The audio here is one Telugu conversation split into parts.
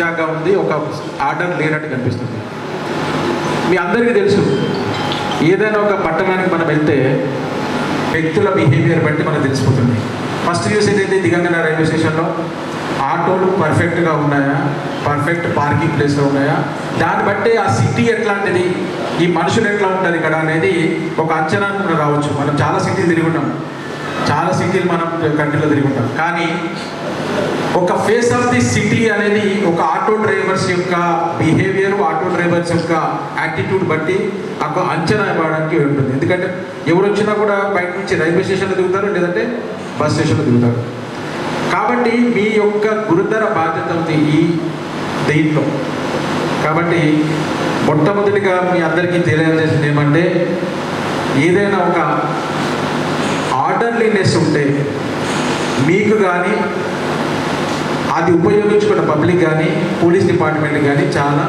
జిగ్జాగ్గా ఉంది ఒక ఆర్డర్ లేనట్టు కనిపిస్తుంది. మీ అందరికీ తెలుసు ఏదైనా ఒక పట్టణానికి మనం వెళ్తే వ్యక్తుల బిహేవియర్ బట్టి మనకు తెలిసిపోతుంది. ఫస్ట్ చూసేది ఏంటి దిగంగన రైల్వే స్టేషన్లో ఆటోలు పర్ఫెక్ట్గా ఉన్నాయా? పర్ఫెక్ట్ పార్కింగ్ ప్లేస్లో ఉన్నాయా? దాన్ని బట్టి ఆ సిటీ ఎట్లాంటిది? ఈ మనుషులు ఎట్లా ఉంటుంది ఇక్కడ అనేది ఒక అంచనా రావచ్చు. మనం చాలా సిటీలు తిరిగి ఉంటాం చాలా సిటీలు మనం కంట్రీలో తిరిగి ఉంటాం కానీ ఒక ఫేస్ ఆఫ్ ది సిటీ అనేది ఒక ఆటో డ్రైవర్స్ యొక్క బిహేవియర్ ఆటో డ్రైవర్స్ యొక్క యాటిట్యూడ్ బట్టి ఒక అంచనా ఇవ్వడానికి ఉంటుంది. ఎందుకంటే ఎవరు వచ్చినా కూడా బయట నుంచి రైల్వే స్టేషన్లో దిగుతారు లేదంటే బస్ స్టేషన్లో దిగుతారు. కాబట్టి మీ యొక్క గురుతర బాధ్యత ఉంది ఈ దీంట్లో. కాబట్టి మొట్టమొదటిగా మీ అందరికీ తెలియజేసింది ఏమంటే ఏదైనా ఒక ఆర్డర్లీనెస్ ఉంటే మీకు కానీ అది ఉపయోగించుకున్న పబ్లిక్ కానీ పోలీస్ డిపార్ట్మెంట్ కానీ చాలా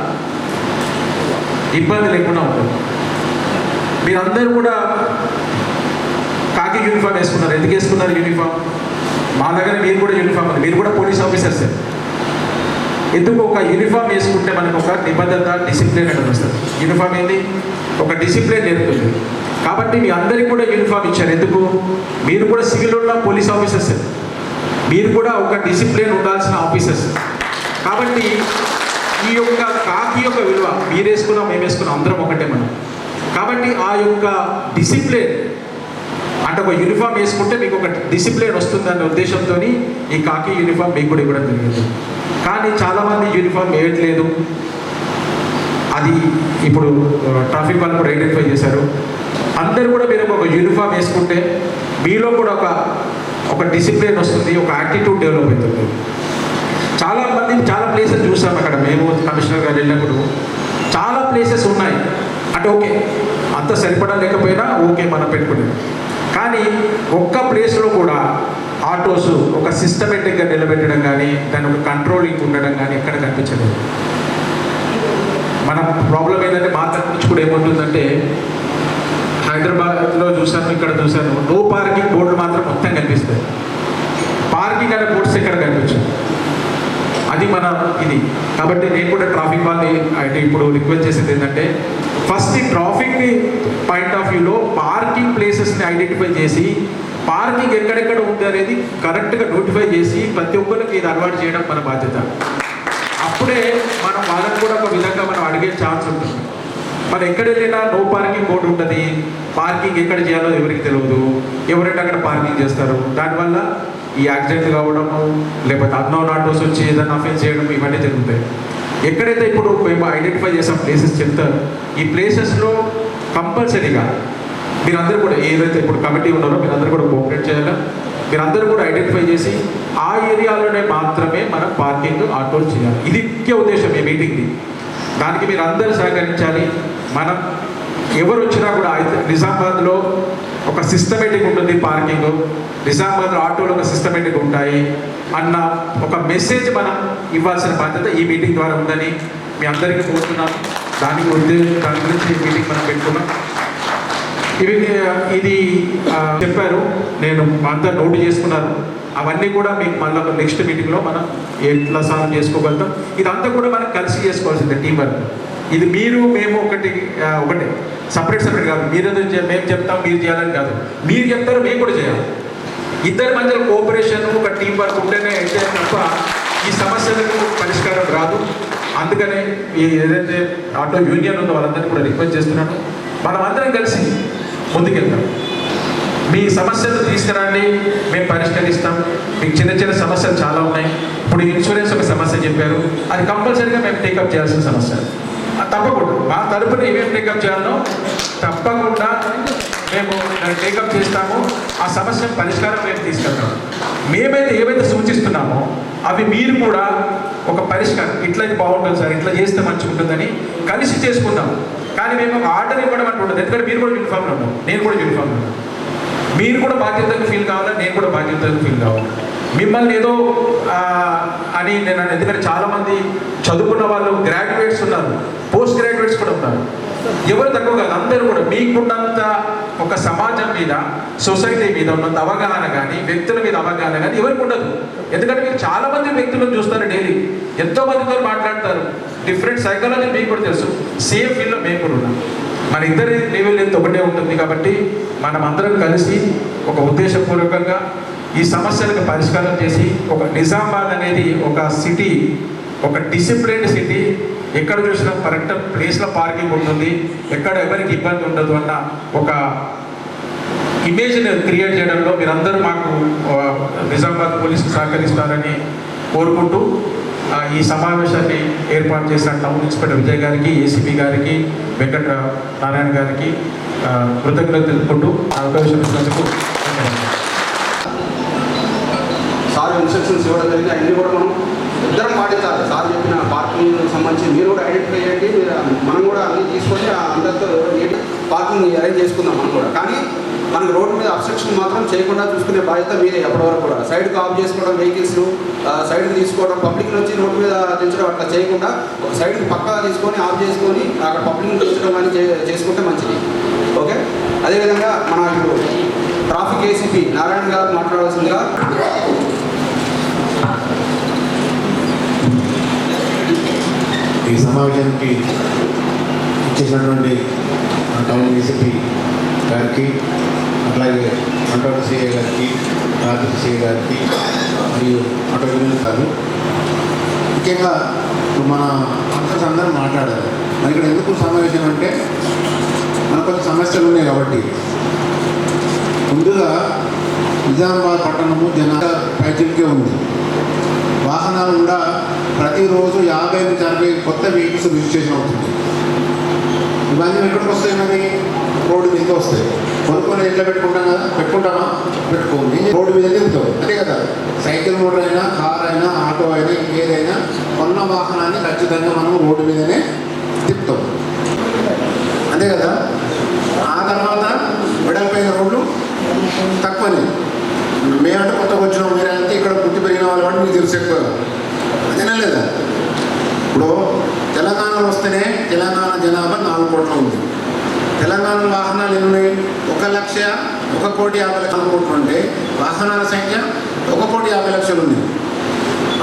ఇబ్బంది లేకుండా ఉంటుంది. మీరందరూ కూడా కాకి యూనిఫామ్ వేసుకున్నారు ఎందుకు వేసుకున్నారు యూనిఫామ్ మా దగ్గర మీరు కూడా యూనిఫామ్ ఉంది. మీరు కూడా పోలీస్ ఆఫీసర్స్ ఎందుకు ఒక యూనిఫామ్ వేసుకుంటే మనకు ఒక నిబద్ధత డిసిప్లిన్ అనేది వస్తుంది. యూనిఫామ్ ఏంది? ఒక డిసిప్లిన్ నేర్పుతుంది. కాబట్టి మీ అందరికీ కూడా యూనిఫామ్ ఇచ్చారు. ఎందుకు? మీరు కూడా సివిల్ ఉన్న పోలీస్ ఆఫీసర్స్ మీరు కూడా ఒక డిసిప్లిన్ ఉండాల్సిన ఆఫీసర్స్. కాబట్టి ఈ యొక్క కాకి యొక్క విలువ మీరేసుకున్నా మేము వేసుకున్నాం అందరం ఒకటే మనం. కాబట్టి ఆ యొక్క డిసిప్లిన్ అంటే ఒక యూనిఫామ్ వేసుకుంటే మీకు ఒక డిసిప్లిన్ వస్తుందనే ఉద్దేశంతో ఈ కాకి యూనిఫామ్ మీకు కూడా ఇవ్వడం జరిగింది. కానీ చాలామంది యూనిఫామ్ వేయట్లేదు. అది ఇప్పుడు ట్రాఫిక్ వాళ్ళు కూడా ఐడెంటిఫై చేశారు. అందరూ కూడా మీరు ఒక యూనిఫామ్ వేసుకుంటే మీలో కూడా ఒక ఒక డిసిప్లిన్ వస్తుంది ఒక యాటిట్యూడ్ డెవలప్ అవుతుంది. చాలా మంది చాలా ప్లేసెస్ చూసాం అక్కడ. మేము కమిషనర్ గారు వెళ్ళినప్పుడు చాలా ప్లేసెస్ ఉన్నాయి. అంటే ఓకే అంత సరిపడా లేకపోయినా ఓకే మనం పెట్టుకునేది కానీ ఒక్క ప్లేస్లో కూడా ఆటోస్ ఒక సిస్టమేటిక్గా నిలబెట్టడం కానీ దాని ఒక కంట్రోలింగ్ ఉండడం కానీ ఎక్కడ కనిపించలేదు. మన ప్రాబ్లం ఏంటంటే మా తరపు నుంచి కూడా ఏముంటుందంటే హైదరాబాద్లో చూశాను ఇక్కడ చూశాను. నో పార్కింగ్ బోర్డులు మాత్రం మొత్తం కనిపిస్తాయి. పార్కింగ్ అనే బోర్డ్స్ ఎక్కడ కనిపించవు? అది మన ఇది. కాబట్టి నేను కూడా ట్రాఫిక్ వాళ్ళని అంటే ఇప్పుడు రిక్వెస్ట్ చేసేది ఏంటంటే ఫస్ట్ ఈ ట్రాఫిక్ పాయింట్ ఆఫ్ వ్యూలో పార్కింగ్ ప్లేసెస్ని ఐడెంటిఫై చేసి పార్కింగ్ ఎక్కడెక్కడ ఉంది అనేది కరెక్ట్గా నోటిఫై చేసి ప్రతి ఒక్కరికి ఇది అలవాటు చేయడం మన బాధ్యత. అప్పుడే మనం వాళ్ళకు కూడా ఒక విధంగా మనం అడిగే ఛాన్స్ ఉంటుంది. మనం ఎక్కడ వెళ్ళినా నో పార్కింగ్ బోర్డు ఉంటుంది. పార్కింగ్ ఎక్కడ చేయాలో ఎవరికి తెలియదు ఎవరైనా అక్కడ పార్కింగ్ చేస్తారు. దానివల్ల ఈ యాక్సిడెంట్ కావడము లేకపోతే అన్నోన్ ఆటోస్ వచ్చి ఏదైనా అఫెన్స్ చేయడం ఇవన్నీ జరుగుతాయి. ఎక్కడైతే ఇప్పుడు మేము ఐడెంటిఫై చేసాం ప్లేసెస్ చెప్తారు ఈ ప్లేసెస్లో కంపల్సరీగా మీరందరూ కూడా ఏదైతే ఇప్పుడు కమిటీ ఉన్నారో మీరందరూ కూడా కోఆపరేట్ చేయాలా? మీరందరూ కూడా ఐడెంటిఫై చేసి ఆ ఏరియాలోనే మాత్రమే మనం పార్కింగ్ ఆటోలు చేయాలి. ఇది ముఖ్య ఉద్దేశం ఈ మీటింగ్ది దానికి మీరు అందరూ సహకరించాలి. మనం ఎవరు వచ్చినా కూడా అయితే నిజామాబాద్లో ఒక సిస్టమేటిక్ ఉంటుంది పార్కింగ్ నిజామాబాద్లో ఆటోలు ఒక సిస్టమేటిక్ ఉంటాయి అన్న ఒక మెసేజ్ మనం ఇవ్వాల్సిన బాధ్యత ఈ మీటింగ్ ద్వారా ఉందని మీ అందరికీ కోరుతున్నాను. దానికి ఉద్దేశం దాని గురించి ఈ మీటింగ్ మనం పెట్టుకున్నాం ఇవి ఇది చెప్పారు. నేను అంతా నోటు చేసుకున్నాను అవన్నీ కూడా మీకు మళ్ళీ నెక్స్ట్ మీటింగ్లో మనం ఎట్లా సాల్వ్ చేసుకోగలుగుతాం? ఇదంతా కూడా మనం కలిసి చేసుకోవాల్సిందే టీం వర్క్ ఇది మీరు మేము ఒకటి ఒకటి. సపరేట్ సపరేట్ కాదు. మీరు మేము చెప్తాం మీరు చేయాలని కాదు. మీరు చెప్తారు మేము కూడా చేయాలి. ఇద్దరి మధ్యలో కోఆపరేషన్ ఒక టీం వర్క్ ఉంటేనే అయితే తప్ప ఈ సమస్యలకు పరిష్కారం రాదు. అందుకనే ఈ ఏదైతే ఆటో యూనియన్ ఉందో వాళ్ళందరినీ కూడా రిక్వెస్ట్ చేస్తున్నాను. మనం అందరం కలిసి ముందుకెళ్తాం. మీ సమస్యలు తీసుకురండి మేము పరిష్కరిస్తాం. మీకు చిన్న చిన్న సమస్యలు చాలా ఉన్నాయి. ఇప్పుడు ఇన్సూరెన్స్ ఒక సమస్య చెప్పారు. అది కంపల్సరీగా మేము టేకప్ చేయాల్సిన సమస్య. తప్పకుండా. మా తరపున ఏమేమి టేకప్ చేయాలో తప్పకుండా మేము టేకప్ చేస్తాము. ఆ సమస్య పరిష్కారం మేము తీసుకెళ్తాము. మేమైతే ఏవైతే సూచిస్తున్నామో అవి మీరు కూడా ఒక పరిష్కారం. ఇట్లా బాగుంటుంది సార్ ఇట్లా చేస్తే మంచిగా ఉంటుందని కలిసి చేసుకుందాం. కానీ మేము ఒక ఆర్డర్ ఇవ్వడం అంటూ ఎందుకంటే మీరు కూడా యూనిఫామ్లో ఉన్నాం నేను కూడా యూనిఫామ్లో ఉన్నాను మీరు కూడా బాధ్యతగా ఫీల్ కావాలా? నేను కూడా బాధ్యతగా ఫీల్ కావాలి? మిమ్మల్ని ఏదో అని నేను ఎందుకంటే చాలామంది చదువుకున్న వాళ్ళు గ్రాడ్యుయేట్స్ ఉన్నారు పోస్ట్ గ్రాడ్యుయేట్స్ కూడా ఉన్నారు. ఎవరు తక్కువ కాదు అందరూ కూడా మీకున్నంత ఒక సమాజం మీద సొసైటీ మీద ఉన్నంత అవగాహన కానీ వ్యక్తుల మీద అవగాహన కానీ ఎవరికి ఉండదు. ఎందుకంటే మీరు చాలా మంది వ్యక్తులను చూస్తారు డైలీ ఎంతో మందితో మాట్లాడతారు. డిఫరెంట్ సైకాలజీ మీకు కూడా తెలుసు. సేమ్ ఫీల్డ్లో మేము కూడా ఉన్నాం. మన ఇద్దరి లెవెల్ ఎంత ఒకటే ఉంటుంది కాబట్టి మనం అందరం కలిసి ఒక ఉద్దేశపూర్వకంగా ఈ సమస్యలకు పరిష్కారం చేసి ఒక నిజామాబాద్ అనేది ఒక సిటీ ఒక డిసిప్లిన్డ్ సిటీ ఎక్కడ చూసినా కరెక్ట్ ప్లేస్లో పార్కింగ్ ఉంటుంది ఎక్కడ ఎవరికి ఇబ్బంది ఉండదు అన్న ఒక ఇమేజ్ని క్రియేట్ చేయడంలో మీరందరూ మాకు నిజామాబాద్ పోలీసులు సహకరిస్తారని కోరుకుంటూ ఈ సమావేశాన్ని ఏర్పాటు చేసిన టౌన్ ఇన్స్పెక్టర్ విజయ్ గారికి ఏసీపీ గారికి వెంకట నారాయణ గారికి కృతజ్ఞతలు తెలుపుకుంటూ అవకాశం ఇచ్చినందుకు ధన్యవాదాలు. సార్ ఇన్స్ట్రక్షన్స్ ఇవ్వడం జరిగింది. అన్నీ కూడా మనం ఇద్దరం పాటించాలి. సార్ చెప్పిన పార్కింగ్ సంబంధించి మీరు కూడా ఐడెంటిఫై చేయండి. మీరు మనం కూడా అన్ని తీసుకొని ఆ అందరితో పార్కింగ్ అరేంజ్ చేసుకుందాం మనం కూడా. కానీ మనకు రోడ్డు మీద అబ్స్ట్రక్షన్ మాత్రం చేయకుండా చూసుకునే బాధ్యత మీదే ఎప్పటివరకు కూడా. సైడ్కి ఆఫ్ చేసుకోవడం వెహికల్స్ సైడ్ తీసుకోవడం పబ్లిక్ నుంచి రోడ్డు మీద దించడం అట్లా చేయకుండా ఒక సైడ్కి పక్కా తీసుకొని ఆఫ్ చేసుకొని అక్కడ పబ్లిక్ దించడం అని చేసుకుంటే మంచిది. ఓకే? అదేవిధంగా మన ఇప్పుడు ట్రాఫిక్ ఏసీపీ నారాయణ గారు మాట్లాడాల్సిందిగా ఈ సమావేశానికి ఇచ్చేసినటువంటి మన టౌన్ డీసీపీ గారికి అట్లాగే మంటోట సిఏ గారికి ట్రాఫిక్ సిఏ గారికి మరియు ఆటో యూనియన్ గారు ముఖ్యంగా మన అంతర్స్ అందరూ మాట్లాడారు. మరి ఇక్కడ ఎందుకు సమావేశం అంటే మనకు కొన్ని సమస్యలు ఉన్నాయి కాబట్టి. ముందుగా నిజామాబాద్ పట్టణము జనాభా పైచిల్కే ఉంది. వాహనాలు కూడా ప్రతిరోజు యాభై నుంచి అరవై కొత్త వెహికల్స్ రిజిస్ట్రేషన్ అవుతుంది. ఇవన్నీ ఎక్కడికి వస్తాయి మరి? రోడ్డు మీద వస్తాయి. కొనుక్కొని ఎట్లా పెట్టుకుంటాం కదా? పెట్టుకుంటామా? పెట్టుకోండి రోడ్డు మీద తిరుగుతాం అంతే కదా. సైకిల్ మోటార్ అయినా కార్ అయినా ఆటో అయినా ఏదైనా కొన్న వాహనాన్ని ఖచ్చితంగా మనం రోడ్డు మీదనే తిప్పుతాం అంతే కదా ఆ తర్వాత వెడల్పోయిన రోడ్లు తక్కువనే మేమంటే కొత్తగా వచ్చినాం మీరంటే ఇక్కడ పుట్టి పెరిగిన వాళ్ళు కాబట్టి మీకు తెలుసు ఎక్కువ అదేనా లేదా ఇప్పుడు తెలంగాణలో వస్తేనే తెలంగాణ జనాభా నాలుగు కోట్ల ఉంది తెలంగాణ వాహనాలు ఎన్ని ఉన్నాయి ఒక లక్ష ఒక కోటి యాభై లక్షల కోట్లు ఉంటే వాహనాల సంఖ్య ఒక కోటి యాభై లక్షలు ఉంది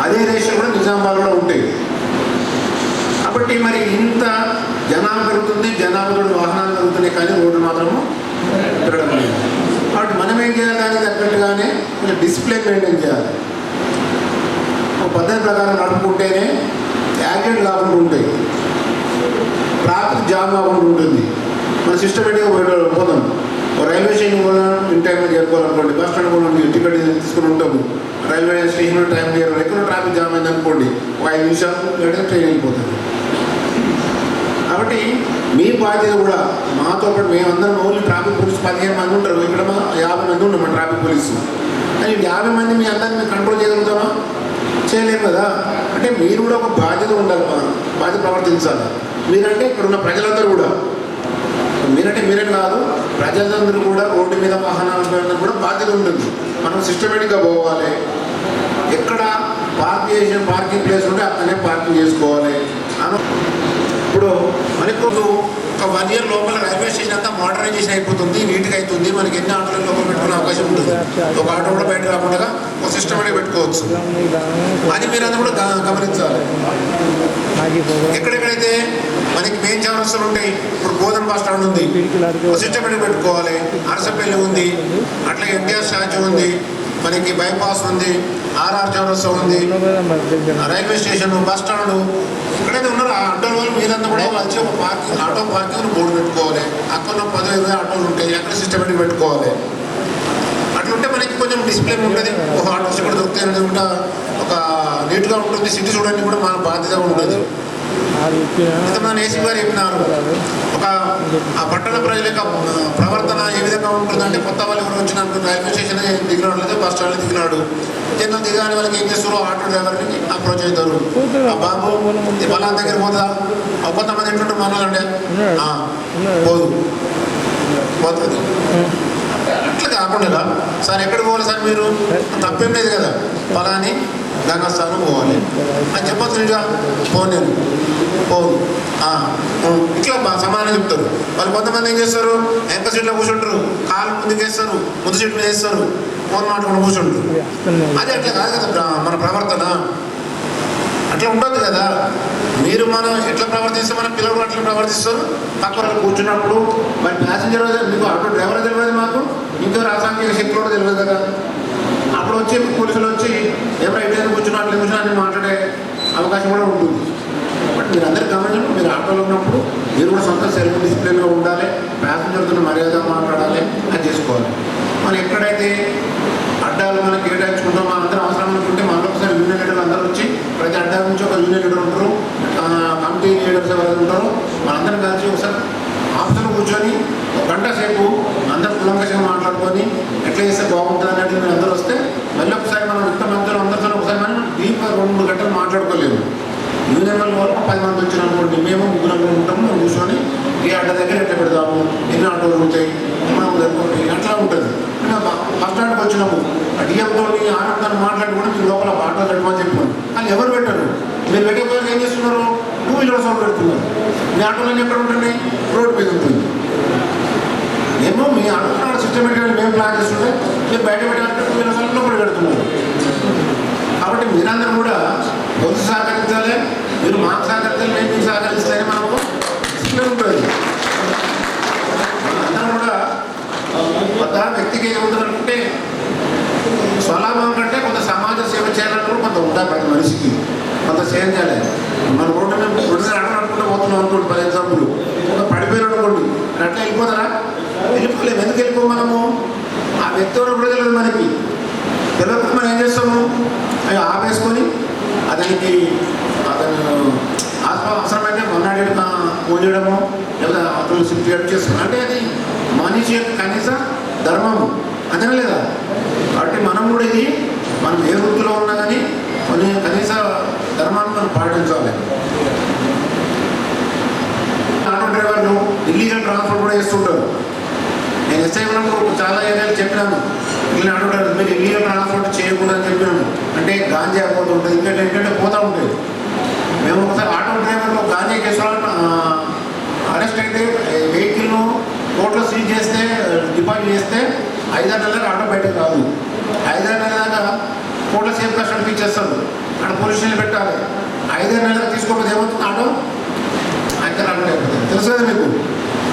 అదే రేషన్ కూడా నిజామాబాద్ కూడా ఉంటాయి కాబట్టి మరి ఇంత జనాభా పెరుగుతుంది జనాభాతో వాహనాలు పెరుగుతున్నాయి కానీ రోడ్డు మాత్రము పెరగడం లేదు కాబట్టి మనం ఏం చేయాలి దానికి తగ్గట్టుగానే కొంచెం డిసిప్లిన్ మెయింటైన్ చేయాలి ఒక పద్ధతి ప్రకారం నడుపుకుంటేనే యాక్సిడెంట్ లాభం ఉంటాయి ట్రాఫిక్ జామ్ లాభం ఉంటుంది. మన సిస్టమేటిక్గా పోతాం. రైల్వే స్టేషన్ కూడా ఇన్ టైంలో చేరుకోవాలనుకోండి బస్ స్టాండ్ కూడా టికెట్ తీసుకుని ఉంటాము. రైల్వే స్టేషన్లో టైం చేయాలి ఎక్కడ ట్రాఫిక్ జామ్ అయింది అనుకోండి ఒక ఐదు నిమిషాలు లేదా ట్రైన్ వెళ్ళిపోతుంది కాబట్టి మీ బాధ్యత కూడా మాతో పాటు మేమందరం ఓన్లీ ట్రాఫిక్ పోలీస్ పదిహేను మంది ఉంటారు. ఇక్కడ యాభై మంది ఉంటాం మన ట్రాఫిక్ పోలీసు. కానీ యాభై మంది మీ అందరినీ కంట్రోల్ చేయగలుగుతామా? చేయలేము కదా? అంటే మీరు కూడా ఒక బాధ్యత ఉండాలి బా- బాధ్యత ప్రవర్తించాలి. మీరంటే ఇక్కడ ఉన్న ప్రజలందరూ కూడా. మీరంటే మీరే కాదు ప్రజలందరూ కూడా రోడ్డు మీద వాహనాలు కూడా బాధ్యత ఉంటుంది. మనం సిస్టమేటిక్గా పోవాలి. ఎక్కడ పార్క్ చేసిన పార్కింగ్ ప్లేస్ ఉంటే అక్కడనే పార్కింగ్ చేసుకోవాలి. అని ఇప్పుడు మనకు ఒక వన్ ఇయర్ లోపల రైల్వే స్టేషన్ అంతా మోడర్నైజేషన్ అయిపోతుంది నీట్గా అవుతుంది మనకి ఎన్ని ఆటోలు లోపల పెట్టుకునే అవకాశం ఉంటుంది. ఒక ఆటో కూడా బయట రాకుండా ఒక సిస్టమేటిక్ పెట్టుకోవచ్చు. అది మీరందరూ కూడా గమనించాలి. ఎక్కడెక్కడైతే మనకి మెయిన్ ఛానల్స్ ఉంటాయి ఇప్పుడు బోధన బస్ స్టాండ్ ఉంది సిస్టమేటిక్ పెట్టుకోవాలి అరసపల్లి ఉంది అట్లా ఎన్టీఆర్ స్టాచ్యూ ఉంది మనకి బైపాస్ ఉంది ఆర్ఆర్ చౌరస్తా ఉంది రైల్వే స్టేషన్ బస్ స్టాండ్ ఆటోల మీరంతా కూడా వచ్చి ఒక పార్కింగ్ ఆటో పార్కింగ్ బోర్డు పెట్టుకోవాలి. అక్కడ పదో ఇరవై ఆటోలు ఉంటాయి. అక్కడ సిస్టమేటిక్ పెట్టుకోవాలి. అట్లుంటే మనకి కొంచెం డిసిప్లిన్ ఉంటుంది. ఒక ఆటోస్ కూడా దొరుకుతాయి. కూడా ఒక నీట్గా ఉంటుంది. సిటీ చూడడానికి కూడా మన బాధ్యత ఉంటుంది. ఇంతమంది ఏసీ గారు చెప్పినారు. ఒక ఆ పట్టణ ప్రజల యొక్క ప్రవర్తన ఏ విధంగా ఉంటుందంటే కొత్త వాళ్ళు ఎవరు వచ్చినట్టు రైల్వే స్టేషన్ దిగినాడు లేదా బస్ స్టాండ్ దిగినాడు జనం దిగాని వాళ్ళకి ఏం చేస్తారు? ఆటో డ్రైవర్ని అప్రోచ్ అవుతారు ఆ బాబు వాళ్ళ దగ్గర పోతుందా? ఆ కొంతమంది ఎటువంటి మనలండి అండి పోదు. పోతుంది. కాకుండా సార్ ఎక్కడ పోవాలి సార్ మీరు? తప్పేం లేదు కదా. ఫలాని గంగస్థానం పోవాలి. అని చెప్పొచ్చు నిజా పోను నేను పోను ఇట్లా సమానం చెప్తారు. వాళ్ళు కొంతమంది ఏం చేస్తారు? ఎంత సీట్లో కూర్చుంటారు? కాలు ముందుకు వేస్తారు. ముందు సీట్లు వేస్తారు. ఫోన్ మాట్లాడుకుని కూర్చుంటారు. అది అట్లా కాదు కదా మన ప్రవర్తన. అట్లా ఉండదు కదా. మీరు మనం ఎట్లా ప్రవర్తిస్తే మన పిల్లలు అట్లా ప్రవర్తిస్తారు? పక్క కూర్చున్నప్పుడు మరి ప్యాసింజర్ మీకు ఆటో డ్రైవర్ తెలియదు మాకు ఇంకా రాసాంఘిక శక్తి కూడా తెలియదు కదా. అప్పుడు వచ్చి పోలీసులు వచ్చి ఎవరు ఎట్లయితే కూర్చున్నా అట్లా కూర్చున్నా అని మాట్లాడే అవకాశం కూడా ఉంటుంది. బట్ మీరు అందరు గమనించండి మీరు ఆటోలో ఉన్నప్పుడు మీరు కూడా సొంత సెల్ఫ్ డిసిప్లిన్గా ఉండాలి ప్యాసింజర్తో మర్యాద మాట్లాడాలి అది చేసుకోవాలి మనం ఎక్కడైతే అడ్డాలు మనం కేటాయించుకుంటాం మన అందరం అవసరం అనుకుంటే మనలో ఒకసారి యూనియన్ లీడర్లు అందరూ వచ్చి ప్రతి అడ్డా నుంచి ఒక యూనియన్ లీడర్ ఉంటారు ఆ, కమిటీ లీడర్స్ ఎవరైతే ఉంటారో మనందరం కలిసి ఒకసారి ఆఫీసులో కూర్చొని ఒక గంట సేపు అందరం కులంకషంగా మాట్లాడుకొని ఎట్లా చేస్తే బాగుంటుంది అనేది మీరు అందరూ వస్తే మళ్ళీ ఒకసారి మనం ఇంత మందిలో అందరితో ఒకసారి మనం డీప్గా రెండు మూడు గంటలు మాట్లాడుకోలేము యూనియన్ వాళ్ళు వరకు పది మంది వచ్చిన అనుకోండి మేము ముగ్గురు ఉంటాము మేము కూర్చొని ఈ అడ్డ దగ్గర ఎట్లా పెడదాము ఎన్ని ఆటోలు ఉంటాయి మనం అనుకోండి అట్లా ఉంటుంది బస్ స్టాండ్కి వచ్చినాము ఆ డిఎంతో ఆనందాన్ని మాట్లాడి కూడా మీరు లోపల ఆటో పెట్టమని చెప్పాను సౌండ్ పెట్టారు. మీరు పెట్టకపోతే ఏం చేస్తున్నారు? టూ వీలర్ సౌండ్ పెడుతున్నారు. మీ ఆటోలన్నీ ఎక్కడ ఉంటుంది? రోడ్డు మీద ఉంటుంది. ఏమో మీ ఆటో సిస్టమేటిక్గా మేము ప్లాన్ చేస్తుంటే మీరు బయట పెట్టాలంటే టూ వీలర్ సౌండ్ లోపల పెడుతున్నారు కాబట్టి మీరందరూ కూడా పొద్దు సహకరించాలి. మీరు మాకు సహకరించాలి మేము మీకు సహకరిస్తారని మనము డిసిప్లిన్ ఉంటుంది. అందరం కూడా కొంత వ్యక్తికి ఏముంటుందంటే స్వలాభం కంటే కొంత సమాజ సేవ చేయాలని కొంత ఉంటాయి ప్రతి మనిషికి. కొంత సేవ చేయాలి. మన రోడ్డు మీద రోడ్డు మీద అడగనుకుంటూ పోతున్నాం అనుకోండి ఫర్ ఎగ్జాంపుల్. కొంత పడిపోయారు అనుకోండి అట్లా వెళ్ళిపోతారా? వెళ్ళిపోలేము. ఎందుకు వెళ్ళిపో మనము? ఆ వ్యక్తి ఎవరో మనకి. తెలియకపోతే మనం ఏం చేస్తాము? అవి ఆపేసుకొని అతనికి అతను ఆత్మ అవసరమైతే మొన్నటి పోయడము చేయడము లేదా అతను సిఫ్ట్ చేయడం అంటే అది మనిషి యొక్క కనీస ధర్మము. అంతేనా లేదా? కాబట్టి మనం కూడా ఇది మనం ఏ వృత్తిలో ఉన్నా కానీ కొన్ని కనీస ధర్మాన్ని మనం పాటించాలి. ఆటో డ్రైవర్లు ఇల్లీగల్ ట్రాన్స్పోర్ట్ కూడా చేస్తుంటారు. నేను ఎస్ఐ ఉన్నప్పుడు చాలా ఏరియాలు చెప్పినాను. ఇల్లు ఆటో డ్రైవర్ మీరు ఇల్లీగల్ ట్రాన్స్పోర్ట్ చేయకూడదని చెప్పినాను. అంటే గాంధీ అయిపోతూ ఉంటుంది ఎందుకంటే ఎందుకంటే పోతూ ఉంటుంది. మేము ఒకసారి ఆటో డ్రైవర్లు గాంజీ కేసులో అరెస్ట్ అయితే వెహికల్ను కోర్టులో సీజ్ చేస్తే డిపాజిట్ చేస్తే ఐదారు నెలలు ఆటో బయటకు రాదు ఐదారు నెలల దాకా కోర్టులో సేఫ్ కస్టడీకి ఇచ్చేస్తారు అక్కడ పెట్టాలి. ఐదారు నెలలకు తీసుకోకపోతే ఏమవుతుంది? ఆటో అయితే అక్కడ తెలుసు కదా మీకు?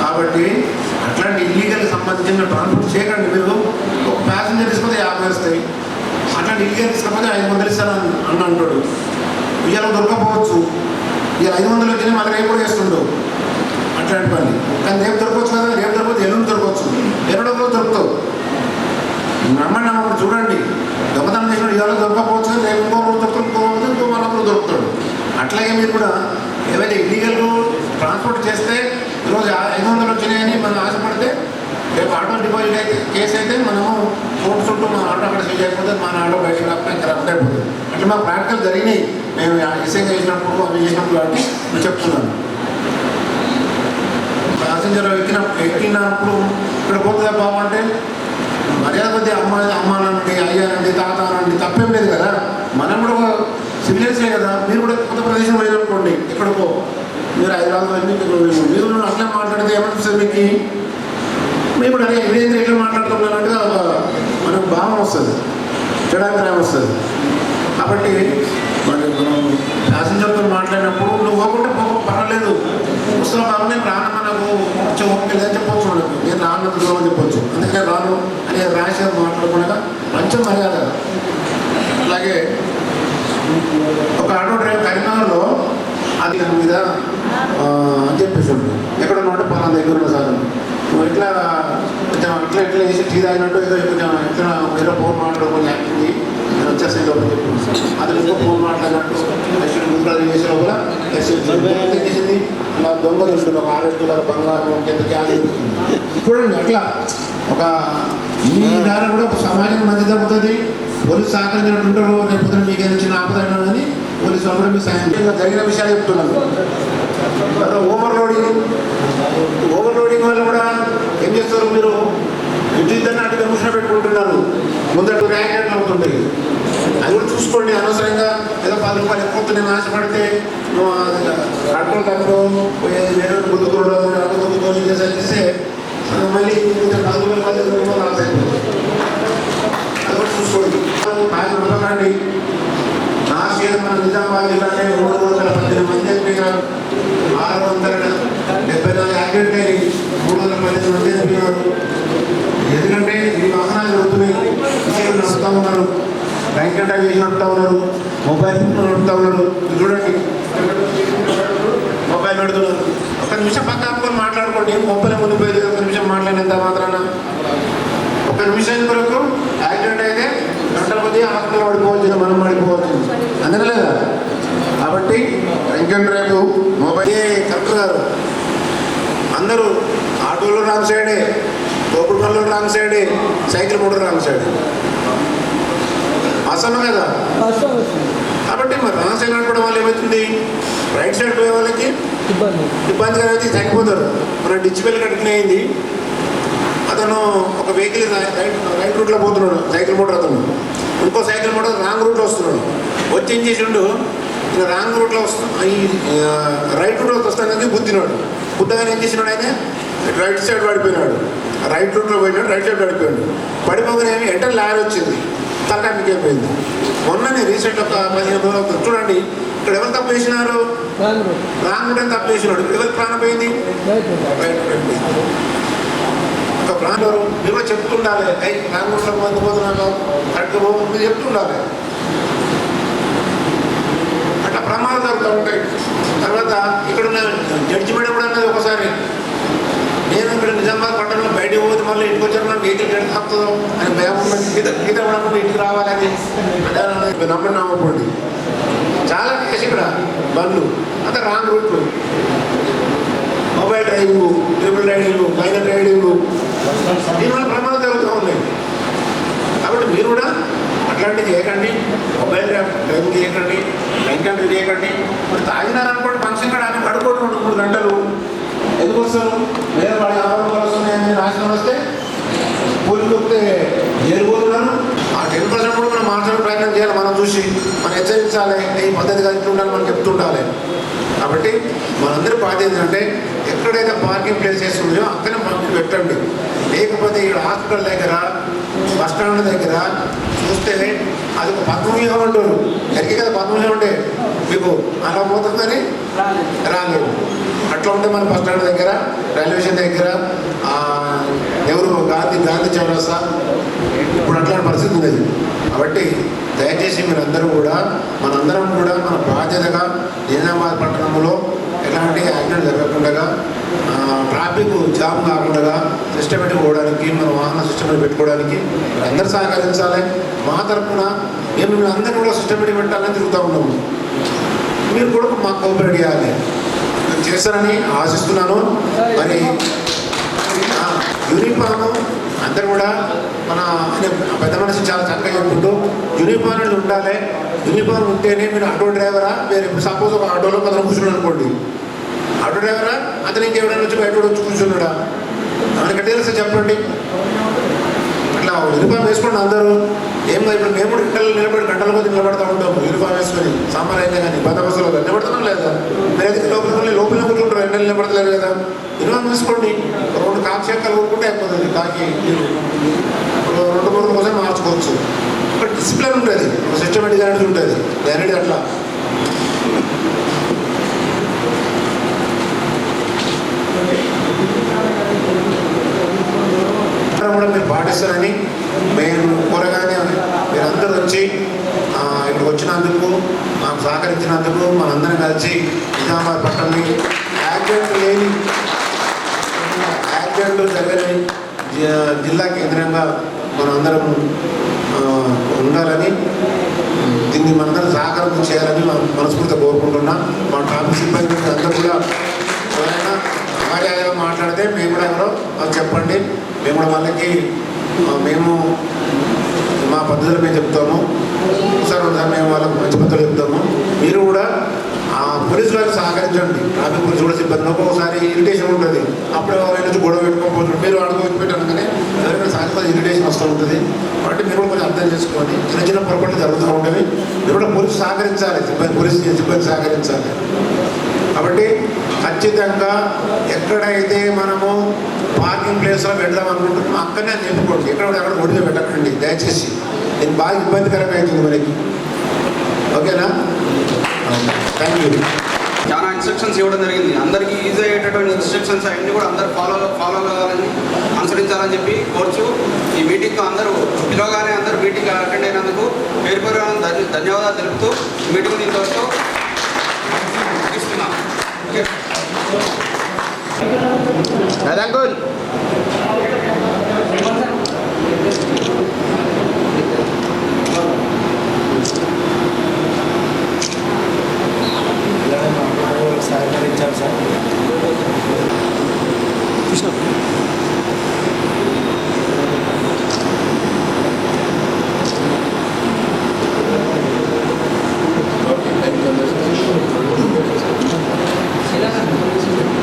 కాబట్టి అట్లాంటి ఇల్లీగల్కి సంబంధించిన ట్రాన్స్పోర్ట్ చేయకండి మీరు. ఒక ప్యాసింజర్ తీసుకుంటే యాభై వస్తాయి. అట్లాంటి ఇల్లీగల్ తీసుకపోతే ఐదు వందలు ఇస్తాను అని- అంటాడు. ఇవాళ దొరకపోవచ్చు. ఇవాళ ఐదు వందలు వచ్చినా మళ్ళీ రేపు కూడా వేస్తుండవు అట్లాంటి పని. కానీ రేపు దొరకవచ్చు కదా? రేపు దొరకవచ్చు ఎల్లుండి దొరకవచ్చు. ఎన్నడో దొరుకుతావు. నమ్మండి నమ్మకం చూడండి. దొంగతనం చేసిన ఇవాళ దొరకపోవచ్చు రేపు ఇంకో రోజు దొరుకుతాడు ఇంకో రోజు ఇంకో మరో రోజు దొరుకుతాడు అట్లాగే మీరు కూడా ఏవైతే ఇల్లీగల్ ట్రాన్స్పోర్ట్ చేస్తే ఈరోజు ఆ- ఐదు వందలు వచ్చినాయని మనం ఆశపడితే రేపు ఆటో డిపాజిట్ అయితే కేసు అయితే మనము కోర్టు చుట్టూ మన ఆటో అక్కడ సీజ్ అయిపోతే మన ఆటో బయట రాకుండా ఇంకా అయిపోతుంది. అట్లా మా ప్రాక్టికల్ జరిగినాయి. మేము ఎస్ఐ చేసినప్పుడు అవి చేసినప్పుడు కాబట్టి నేను చెప్తున్నాను. ప్యాసింజర్ ఎక్కిన ఎక్కినప్పుడు ఇక్కడ పోతుందా బాబు అంటే మర్యాద కొద్ది అమ్మ అమ్మానండి అయ్యానండి తాత అనండి తప్పేం లేదు కదా. మనం కూడా ఒక కదా మీరు కూడా కొత్త ప్రదేశం పోయిననుకోండి ఎక్కడికో మీరు హైదరాబాద్ వెళ్ళి మీకు మీరు అట్లా మాట్లాడితే ఏమనిపిస్తుంది మీకు? మేము కూడా అరే ఇదేంద్ర ఎట్లా మాట్లాడుతున్నానంటే ఒక మనకు భావం వస్తుంది. చెడాభిప్రాయం వస్తుంది. కాబట్టి మరి మనం ప్యాసింజర్తో మాట్లాడినప్పుడు నువ్వు పోకుంటే పోకు పర్వాలేదు. వస్తున్నావు కాబట్టి నేను రాను మనకు కొంచెం లేదని చెప్పొచ్చు మనకు. నేను రాను దూరం అని చెప్పొచ్చు. అందుకనే రాను. అని రాశారు మాట్లాడకుండా మంచి మర్యాద. అలాగే ఒక ఆటో డ్రైవర్ కరీంనగర్లో అది దాని మీద అని చెప్పేసి ఉంటుంది ఎక్కడ ఉన్నట్టు పలానా దగ్గర ఉన్న సార్. నువ్వు ఎట్లా కొంచెం ఎట్లా ఎట్లా చేసి టీ తాగినట్టు ఏదో కొంచెం ఎట్లా ఏదో ఫోన్ మాట్లాడుకొని యాక్టింగ్ చేయి నేను వచ్చేస్తాయి లోపల చెప్పాను సార్ అతను ఇంకో ఫోన్ మాట్లాడినట్టు నెక్స్ట్ ముందు చేసే లోపల నెక్స్ట్ చేసింది అలా దొంగ ఉంటుంది ఒక ఆరు కిలోల బంగారం కింద క్యాన్ చూడండి అట్లా ఒక ఈ ద్వారా కూడా ఒక సమాజానికి మంచి జరుగుతుంది పోలీసు సహకరించిన ఉంటారు రేపు మీకు ఏదైనా ఆపద అని పోలీసు అందరూ మీ సాయం జరిగిన విషయాలు చెప్తున్నాను. ఓవర్లోడింగ్ ఓవర్లోడింగ్ వల్ల కూడా ఏం చేస్తారు మీరు? విద్యుత్ అటు కమిషన్ పెట్టుకుంటున్నారు. ముందట ర్యాంకెట్లు అవుతుంటాయి అది కూడా చూసుకోండి. అనవసరంగా ఏదో పది రూపాయలు ఎక్కువ నేను ఆశపడితే అడ్డలు తగ్గడం నేను గుద్దుకోవడం అడ్డు గుద్దుకోవడం చేస్తే మళ్ళీ పది రూపాయలు పది రూపాయలు ఆశ అయిపోతుంది నాకు నమ్మకండి నా సీత మన నిజామాబాద్ జిల్లానే మూడు వందల పద్దెనిమిది మంది ఎంపీగారు ఆరు వందల డెబ్బై నాలుగు యాక్సిడెంట్ అయ్యి మూడు వందల పద్దెనిమిది మంది ఎంపీగారు ఎందుకంటే ఈ వాహనాలు జరుగుతున్నాయి విషయాలు నడుస్తూ ఉన్నారు. వెంకట వేసి చేసి నడుపుతా ఉన్నారు. మొబైల్ నడుపుతా ఉన్నారు. చూడండి. మొబైల్ పెడుతున్నారు. ఒక నిమిషం పక్క ఆపుకొని మాట్లాడుకోండి. మొబైల్ ముందు పోయి ఒక నిమిషం మాట్లాడినంత మాత్రాన. ఒక నిమిషం వరకు యాక్సిడెంట్ అయితే కొద్ది హాస్పిటల్ పడిపోవచ్చు మనం పడిపోవచ్చు. అందుకే లేదా కాబట్టి వెంకన్న రేపు మొబైల్ కలెక్టర్ గారు. అందరూ ఆటోలు రాంగ్ సైడే తోపుడు పనులు రాంగ్ సైడే సైకిల్ మోటార్ రాంగ్ సైడే అసలు కదా? కాబట్టి మరి రాంగ్ సైడ్ నడపడం వల్ల ఏమవుతుంది? రైట్ సైడ్ పోయే వాళ్ళకి ఇబ్బంది. ఇబ్బందిగా అయితే తగ్గిపోతారు మన డిచ్ వెళ్ళి కట్టుకునే అయింది. అతను ఒక వెహికల్ రైట్ రైట్ రూట్లో పోతున్నాడు. సైకిల్ మోటార్ అతను. ఇంకో సైకిల్ మోటార్ రాంగ్ రూట్లో వస్తున్నాడు. వచ్చి ఏం చేసిండు? ఇంకా రాంగ్ రూట్లో వస్తు ఈ రైట్ రూట్లో వస్తానని గుద్దినాడు. గుద్దగానే ఏం చేసినాడు ఆయన? రైట్ సైడ్ పడిపోయినాడు రైట్ రూట్లో పోయినాడు రైట్ సైడ్ పడిపోయాడు పడిపోగానే ఎంటర్ లారీ వచ్చింది. తలకాయ అయిపోయింది. మొన్ననే రీసెంట్ ఒక పదిహేను రోజులు అవుతుంది. చూడండి ఇక్కడ ఎవరు తప్పు చేసినారు? రాంగ్ రూట్ తప్పు చేసినాడు. ఎవరు ప్రాణం పోయింది? రైట్ మీరు కూడా చెప్తుండాలి. అయ్యి రాంగుంట్లో మంది పోతున్నాను కరెక్ట్గా పోతుంది మీరు చెప్తుండాలి. అట్లా ప్రమాదాలు జరుగుతూ ఉంటాయి. తర్వాత ఇక్కడ జడ్జిమెంట్ కూడా అన్నది ఒకసారి నేను ఇక్కడ నిజామాబాద్ పట్టణంలో బయటకు పోతే మళ్ళీ ఇంటికి వచ్చాను వెహికల్ ఎక్కడ తప్పుతుందో అని భయం ఉన్నది. గీత గీత పడకుండా ఇంటికి రావాలి రావాలని అంటే నమ్మని నమ్మకండి చాలా కేసు ఇక్కడ. బండ్లు. అంత wrong రూట్లు mobile driving triple riding minor riding దీనివల్ల ప్రమాదం జరుగుతూ ఉన్నాయి కాబట్టి మీరు కూడా అట్లాంటివి చేయకండి. మొబైల్ టైం చేయకండి డ్రింక్ అంటే చేయకండి. ఇప్పుడు తాగినారనుకోండి ఫంక్షన్ కూడా ఆయన పడుకోండి రెండు మూడు గంటలు. ఎందుకు వస్తారు? వేరే వాడి ఆరోగ్యం వస్తున్నాయని నాశనం వస్తే కూలి కొడితే ఏరుకోతున్నారు ఆ టెన్ పర్సెంట్ కూడా మనం మార్చడానికి ప్రయత్నం చేయాలి మనం చూసి మనం హెచ్చరించాలి. ఈ పద్ధతిగా ఇట్లుండాలి మనం చెప్తుండాలి. కాబట్టి మనందరి బాధ్యత ఏంటంటే ఎక్కడైతే పార్కింగ్ ప్లేసెస్ ఉన్నాయో అక్కడే మనం పెట్టండి. లేకపోతే ఇక్కడ హాస్పిటల్ దగ్గర బస్ స్టాండ్ దగ్గర చూస్తే అది ఒక పద్మవ్యూహం అంటారు ఎక్కడికి కదా పద్మవ్యూహం ఉంటే మీకు అలా పోతుందని రాలేదు. అట్లా ఉంటే మన బస్ స్టాండ్ దగ్గర రైల్వే స్టేషన్ దగ్గర ఎవరు గాంధీ గాంధీ చౌరస్తా? ఇప్పుడు అట్లాంటి పరిస్థితి ఉన్నది కాబట్టి దయచేసి మీరందరూ కూడా మనందరం కూడా మన బాధ్యతగా నిజామాబాద్ పట్టణంలో ఎలాంటి యాక్సిడెంట్ జరగకుండా ట్రాఫిక్ జామ్ కాకుండా సిస్టమేటిక్ పోవడానికి మన వాహన సిస్టమేటిక్ పెట్టుకోవడానికి మీరు అందరూ సహకరించాలి. మా తరఫున మేము మిమ్మల్ని అందరినీ కూడా సిస్టమేటిక్ పెట్టాలని తిరుగుతూ ఉన్నాము. మీరు కూడా మాకు కోఆపరేట్ చేయాలి. నేను చేస్తారని ఆశిస్తున్నాను. మరి యూనిఫామ్ అందరు కూడా మన పెద్ద మనిషి చాలా చక్కగా చెప్పుకుంటూ యూనిఫామ్ అనేది ఉండాలి. యూనిఫామ్ ఉంటేనే మీరు ఆటో డ్రైవరా? మీరు సపోజ్ ఒక ఆటోలో కొందరు కూర్చున్నాడు అనుకోండి. ఆటో డ్రైవరా? అతను ఇంకెవరైనా వచ్చి బయట కూడా వచ్చి కూర్చున్నాడా? మనకి తెలుసా చెప్పండి. ఇట్లా యూనిఫామ్ వేసుకోండి అందరూ. ఏం ఇప్పుడు మేము కూడా గంటలు నిలబడి గంటల కొద్ది నిలబడతా ఉంటాము యూనిఫామ్ వేసుకొని సాంబార్ అయితే కానీ బందోబస్తులో నిలబడతాం లేదా? మీరు అయితే లోపల లోపల కూర్చుంటారు. ఎండలు నిలబడతలేరు కదా. యూనిఫామ్ వేసుకోండి. రెండు కాకి చెక్కలు అయిపోతుంది. కాకి రెండు మూడు కోసం మార్చుకోవచ్చు. ఒక డిసిప్లిన్ ఉంటుంది. ఒక సిస్టమేటిక్ అనేది ఉంటుంది. డైరెక్ట్ అట్లా. కూడా మీరు పాటిస్తారని మేము కూరగాయలు వచ్చి ఇక్కడికి వచ్చినందుకు మాకు సహకరించినందుకు మనందరం కలిసి నిజామాబాద్ పట్టణంని యాక్సిడెంట్ లేని యాక్సిడెంట్ జరగని జి- జిల్లా కేంద్రంగా మనందరం ఉండాలని దీన్ని మనందరం సహకారం చేయాలని మనం మనస్ఫూర్తిగా కోరుకుంటున్నాం. మా ట్రాఫిక్ సిబ్బంది అందరూ కూడా ఎవరైనా మర్యాదగా మాట్లాడితే మేము కూడా ఎవరో చెప్పండి. మేము కూడా వాళ్ళకి మేము పద్ధతులు మేము చెప్తాము. సార్ ఒకసారి మేము వాళ్ళకు మంచి పద్ధతులు చెప్తాము. మీరు కూడా ఆ పోలీసు వాళ్ళకి సహకరించండి. ట్రాఫిక్ పోలీసు కూడా సిబ్బంది ఒక్కొక్కసారి ఇరిటేషన్ ఉంటుంది. అప్పుడు ఎవరైనా నుంచి గొడవ పెట్టుకోకపోవచ్చు మీరు అడుగు పెట్టాను కానీ ఎవరైనా సహజ ఇరిటేషన్ వస్తూ ఉంటుంది. కాబట్టి మీరు కూడా కొంచెం అర్థం చేసుకోండి. చిన్న చిన్న పొరపాట్లు జరుగుతూ ఉంటాయి మీరు కూడా పోలీసు సహకరించాలి. సిబ్బంది పోలీసు సిబ్బంది సహకరించాలి. కాబట్టి ఖచ్చితంగా ఎక్కడైతే మనము పార్కింగ్ ప్లేస్లో పెడదాం అనుకుంటున్నాం అక్కడనే నింపుకోండి ఎక్కడ ఎక్కడ అక్కడ ఒడిలో పెట్టకండి. దయచేసి. ఇది బాగా ఇబ్బందికరంగా అవుతుంది మనకి. ఓకేనా? థ్యాంక్ యూ చాలా ఇన్స్ట్రక్షన్స్ ఇవ్వడం జరిగింది. అందరికీ ఈజీ అయ్యేటటువంటి ఇన్స్ట్రక్షన్స్ అవన్నీ కూడా అందరూ ఫాలో ఫాలో కావాలని అనుసరించాలని చెప్పి కోర్చు. ఈ మీటింగ్లో అందరూ పిలవగానే అందరూ మీటింగ్ అటెండ్ అయినందుకు పేరు పేరు ధన్య- ధన్యవాదాలు తెలుపుతూ ఈ మీటింగ్ ఇంతవరకు ముగిస్తున్నాం. ఓకే సహకరించాలి సార్ కృష్ణ Thank you.